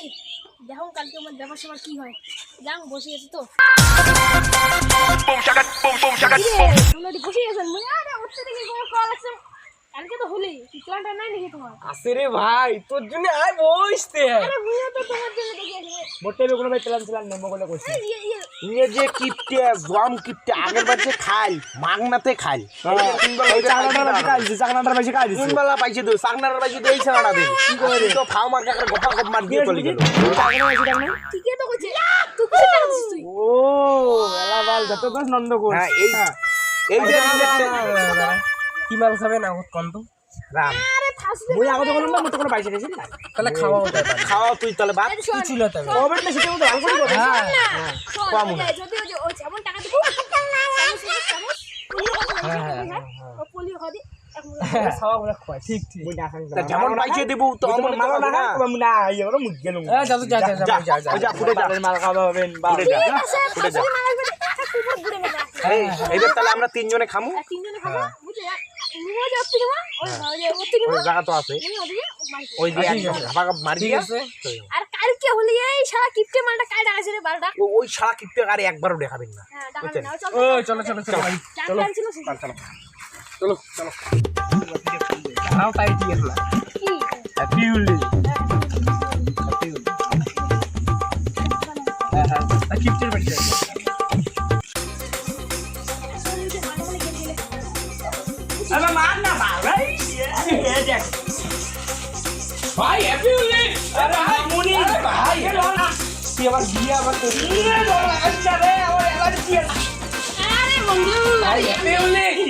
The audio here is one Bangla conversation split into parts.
এই দেখো কালকে আমার ব্যাপার সবার কি হয়। যাও বসে আছি তো। বসে আছেন আরে উঠতে থেকে কোনো কল আছে কালকে তো নাই নাকি তোমার? আসে রে ভাই তোর জন্য আয় বসতে আরে তো তোমার জন্য মোটে কোনো ভাই প্ল্যান ছিলাম নেমো বলে কইছি। ইয়ে, ইয়ে, ইয়ে যে কিপটে গম কিপটে আগের বার যে খাই মাগনাতে খাই ওই চাকনাটার বেশি কাজ দিছে চাকনাটার বেশি কাজ দিছে কোন বেলা পাইছে তো তো এই দে কি করে? তো ফাও মার কাকার গপা গপ মার দিয়ে চলে গেল। চাকনা বেশি ঠিকই তো কইছে। তুই কিছু টাকা দিছিস তুই? ও এলা বাল যত নন্দ কর হ্যাঁ এই এই যে কি মাল খাবেন আগত কন তো রাম ওই আগত কোন না মত কোন বাইছে গেছি না তাহলে খাওয়াও খাওয়া তুই তাহলে বাপ কি ছিল তাহলে কবে না সেটা তো আলকো কথা হ্যাঁ কম না যদি ও যেমন টাকা দিব আমরা তিনজনে খামো তিনজনে খাব আর কালকে হলে এই সারা কিপটে মালটা কাটা আছে রে বালটা। ওই সারা কিপটে আর একবারও দেখাবেন না। ওই চলো চলো ભાઈ હેપી ઓલી અરે ભાઈ મુની! અરે ભાઈ! હેલો ના સેવા દિયા વાત કરી રે દોરા અચ્છા રે ઓય અલગ દિયા અરે મુની ભાઈ હેપી ઓલી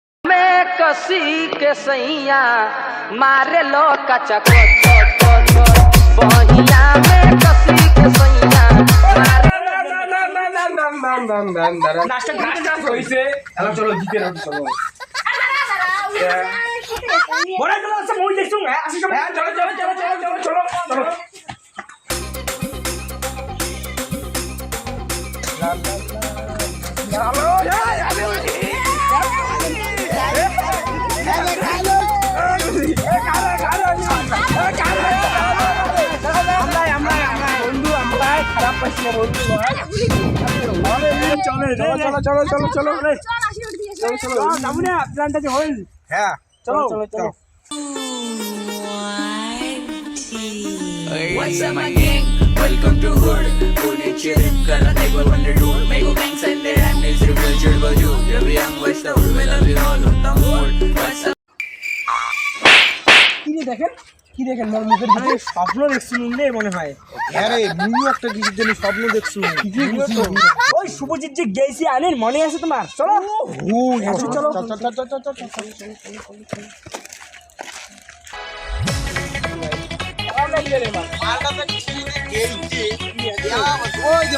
में कसी के सैया मारे लो कचक बहिया में कसी के सैया मारे নাচটা গান ডান্স হইছে এলা চলো জিতে রাখো চলো বড় চলো আছে মই দেখছো হ্যাঁ আসি চলো চলো চলো চলো চলো চলো চলো চলো খারাপ পাইছি না বন্ধু চলো চলো চলো চলো চলো রে চল আসি উঠে দিয়ে চলো চলো যাবো না প্ল্যানটা যে হইল হ্যাঁ চলো চলো চলো What's up, my gang? Welcome to Hood. Pune chill, kala table on the door. Make a gang কি দেখেন মোর মুখের ভিতরে স্বপ্ন দেখছিলুম রে মনে হয় হ্যাঁ রে মুইও একটা কিছুর জন্য স্বপ্ন দেখছু ওই শুভজিৎ যে গেছি আনির মনে আছে তোমার চলো আসো, চলো ওই যে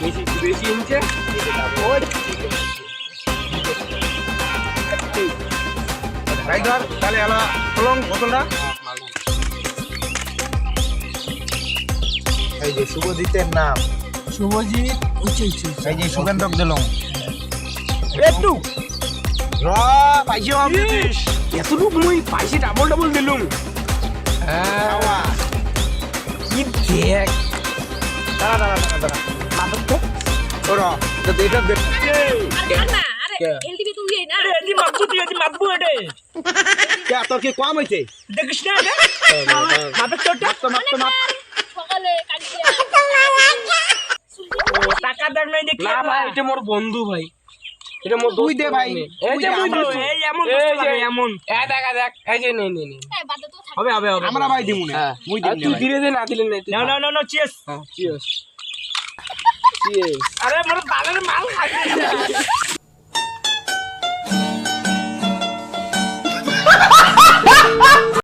বেশি বেশি ওই ধর তাহলে এলা খোলং বোতলটা এই যে শুভজিতের নাম শুভজিৎ উচ্ছে উচ্ছে এই যে সুগন্ধক দিলং একটু। র পাইছি আমি মুই পাইছি ডাবল ডাবল দিলুম। খাওয়া কি দেখ। টাকা দেন নাই দেখি। এটা মোর বন্ধু ভাই। এটা মোর তুই ভাই। যে এমন এই দেখা দেখ এই যে নে নে নে। বাদ হবে হবে হবে। আমরা ভাই দিমু না। হ্যাঁ। মুই দিমু তুই ধীরে ধীরে না দিলে নাই না না না না চিয়ার্স হ্যাঁ চিয়ার্স চিয়ার্স আরে মোর বালের মাল খাইছে।